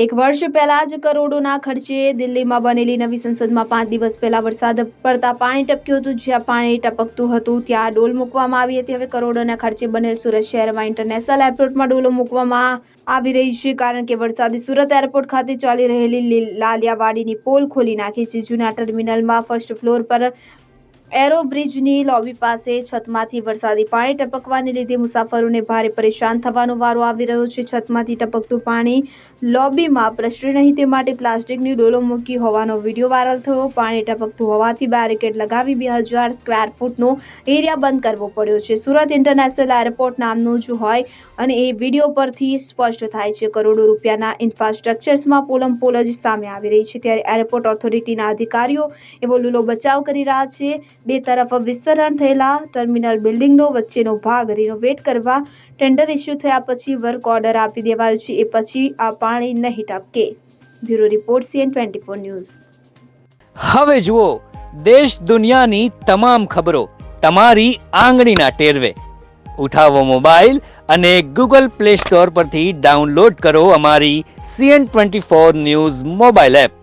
એક વર્ષ પહેલા જ કરોડોના ખર્ચે દિલ્હીમાં બનેલી નવી સંસદમાં પાંચ દિવસ પહેલા વરસાદ પડતા પાણી ટપક્યું હતું, જ્યાં પાણી ટપકતું હતું, ત્યાં ડોલ મૂકવામાં આવી હતી. હવે કરોડોના ખર્ચે બનેલ સુરત શહેરમાં ઇન્ટરનેશનલ એરપોર્ટમાં ડોલો મૂકવામાં આવી રહી છે, કારણ કે વરસાદે સુરત એરપોર્ટ ખાતે ચાલી રહેલી લાલિયાવાડીની પોલ ખોલી નાખી છે. જૂના ટર્મિનલમાં ફર્સ્ટ ફ્લોર પર એરો બ્રિજની લોબી પાસે છતમાંથી વરસાદી પાણી ટપકવાને લીધે મુસાફરોને ભારે પરેશાન થવાનો વારો આવી રહ્યો છે. છતમાંથી ટપકતું પાણી લોબીમાં પ્રસરે નહીં તે માટે પ્લાસ્ટિકની ડોલો મૂકી હોવાનો વીડિયો વાયરલ થયો. પાણી ટપકતું હોવાથી બેરિકેડ લગાવી બે હજાર સ્ક્વેર ફૂટનો એરિયા બંધ કરવો પડ્યો છે. સુરત ઇન્ટરનેશનલ એરપોર્ટ નામનું જ હોય અને એ વીડિયો પરથી સ્પષ્ટ થાય છે. કરોડો રૂપિયાના ઇન્ફ્રાસ્ટ્રક્ચર્સમાં પોલમ પોલ જ સામે આવી રહી છે. ત્યારે એરપોર્ટ ઓથોરિટીના અધિકારીઓ એવો લૂલો બચાવ કરી રહ્યા છે. બે તરફ વિસ્તરણ થયેલા ટર્મિનલ બિલ્ડિંગનો વચ્ચેનો ભાગ રિનોવેટ કરવા ટેન્ડર ઇસ્યુ થયા પછી વર્ક ઓર્ડર આપી દેવાયો છે. એ પછી આ પાણી નહીં ટપકે. Bureau report CN twenty four news. હવે જુઓ, દેશ દુનિયાની તમામ ખબરો તમારી આંગળીના ટેરવે. ઉઠાવો મોબાઈલ અને ગૂગલ પ્લે સ્ટોર પરથી ડાઉનલોડ કરો અમારી CN twenty four news mobile app.